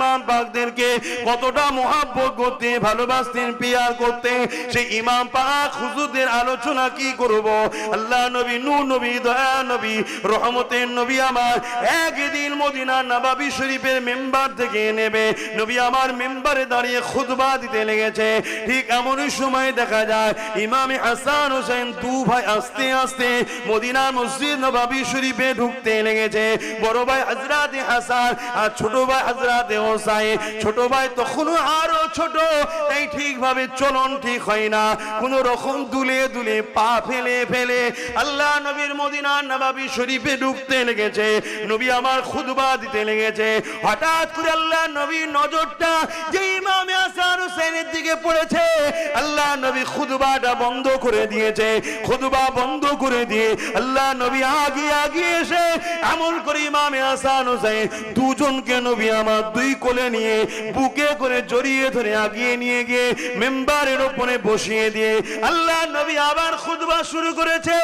ইমাম পাকদেরকে কতটা মহাব্বত করতে, ভালোবাসতেন, পিয়ার করতে সেই ইমাম পাক হুজুরদের আলোচনা কি করব? আল্লাহ নবী নূ নবী, দয়া নবী, রহমতের নবী আমার একদিন মদিনা নবাবী শরীফের মেম্বার থেকে নেবে। নবী আমার মেম্বারে দাঁড়িয়ে খুতবা দিতে লেগেছে। ঠিক এমনই সময় দেখা যায়, ইমামে হাসান হোসেন দু ভাই আস্তে আস্তে মদিনা মসজিদ নবাবি শরীফে ঢুকতে লেগেছে। বড় ভাই হজরাতে হাসান আর ছোট ভাই হজরাতে হোসাইন ছোট ভাই তখনও আরও ছোট, তাই ঠিকভাবে চলন ঠিক হয় না। কোন রকম দুলে দুলে পা ফেলে ফেলে আল্লাহ নবীর মদিনা নবাবী শরীফে ঢুকতে লেগেছে। নবী আমার খুদবা দিতে লেগেছে। হঠাৎ করে আল্লাহ নবীর নজরটা যে ইমামে আসার হোসেনের দিকে পড়েছে খুদবাটা বন্ধ করে দিয়েছে, খুদবা বন্ধ করে দিয়ে আল্লাহ নবী আগে আগে এসে এমন করে ইমামে হাসান হোসেন দুজনকে নবী আমার দুই কোলে নিয়ে বুকে করে জড়িয়ে ধরে আগিয়ে নিয়ে গিয়ে মেম্বারের ওপরে বসিয়ে দিয়ে আল্লাহ নবী আবার খুদবা শুরু করেছে,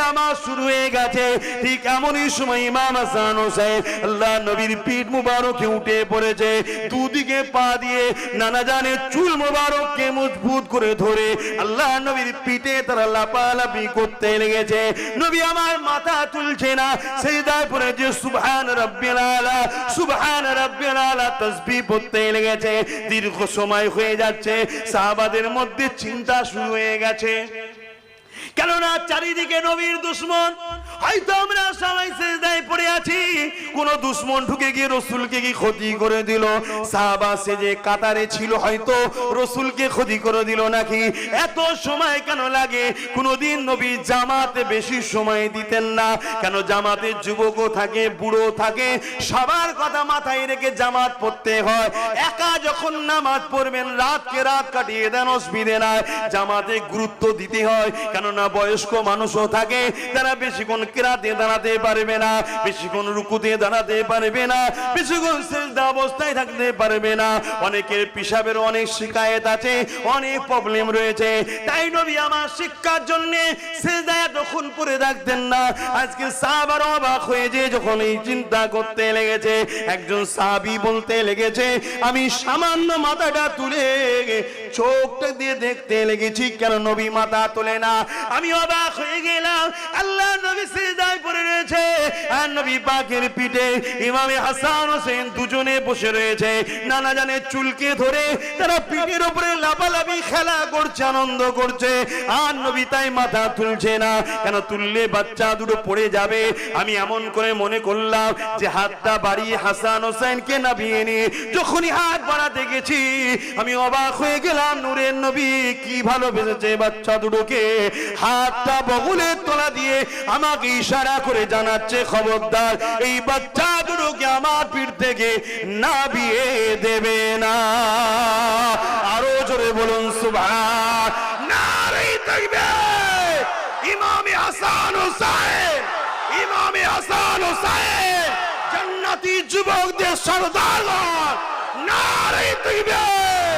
নামাজ শুরু হয়ে গেছে। ঠিক এমনই সময় ইমাম হাসান হোসেন আল্লাহ নবীর পিঠ মুবারকে উঠে পড়েছে, দুদিকে পা দিয়ে নানা জানে চুল মুবারককে মজবুত করে ধরে আল্লাহ নবীর পিঠে তারা লাপালাপি করতে লেগেছে। নবী আমার মাথা তুলছে না। সেই পরে যে সুবহান রাব্বিল আলা, সুবহান তাসবিহ পড়তে লেগেছে। দীর্ঘ সময় হয়ে যাচ্ছে। সাহাবাদের মধ্যে চিন্তা শুরু হয়ে গেছে। কেননা চারিদিকে নবীর দুশ্মন। হয়তো আমরা সবাই সেজদায় পড়ে আছি। কোন দুশ্মন ঢুকে গিয়ে রসুলকে কি ক্ষতি করে দিল? সাহাবা সে যে কাতারে ছিল হয়তো, রসুলকে ক্ষতি করে দিল নাকি? এত সময় কেন লাগে? কোনদিন নবী জামাতে বেশি সময় দিতেন না। কেন জামাতে যুবকও থাকে বুড়ো থাকে, সবার কথা মাথায় রেখে জামাত পড়তে হয়। একা যখন নামাজ পড়বেন, রাতকে রাত কাটিয়ে দেন, অসুবিধে নাই। জামাতে গুরুত্ব দিতে হয়, কেননা বয়স্ক মানুষও থাকে তারা বেশিক্ষণ কেরাতে দাঁড়াতে পারবে না। বেশিক্ষণ রুকুতে দাঁড়াতে পারবে না, বেশিক্ষণ অবস্থায় থাকতে পারবে না। অনেকের পিসাবের অনেক শিকায়ত আছে, অনেক প্রবলেম রয়েছে। তাই নবী আমার শিক্ষার জন্য পরে না, আজকে অবাক হয়ে যে যখন এই চিন্তা করতে লেগেছে, একজন সাহাবি বলতে লেগেছে, আমি সামান্য মাথাটা তুলে চোখটা দিয়ে দেখতে লেগেছি, কেন নবী মাথা তোলে না? আমি অবাক হয়ে গেলাম, আল্লাহ নবী রয়েছে। আর নবী পিঠে ইমামে হাসান হোসেন দুজনে বসে রয়েছে। নানা জানে চুলকে ধরে তারা পিঠের উপরে লাফালাফি, খেলা করছে, আনন্দ করছে। আর নবী তাই মাথা তুলছে না। কেন তুললে বাচ্চা দুটো পড়ে যাবে? আমি এমন করে মনে করলাম যে হাতটা বাড়িয়ে হাসান হোসেনকে নামিয়ে নিয়ে যখনই হাত বাড়াতে গেছি আমি অবাক হয়ে গেলাম, নূরের নবী কি ভালোবেসেছে বাচ্চা দুটোকে। হাতটা বগলের তোলা দিয়ে আমাকে ইশারা করে জানাচ্ছে, খবরদার, এই বাচ্চা দুটোকে আমার পিঠ থেকে না বিয়ে দেবে না। আরও জোরে বলুন সুভাষ নারী হাসান হোসেন ইমামে হাসান হোসেন জান্নাতি যুবকদের সর্দার। নারী থাকবে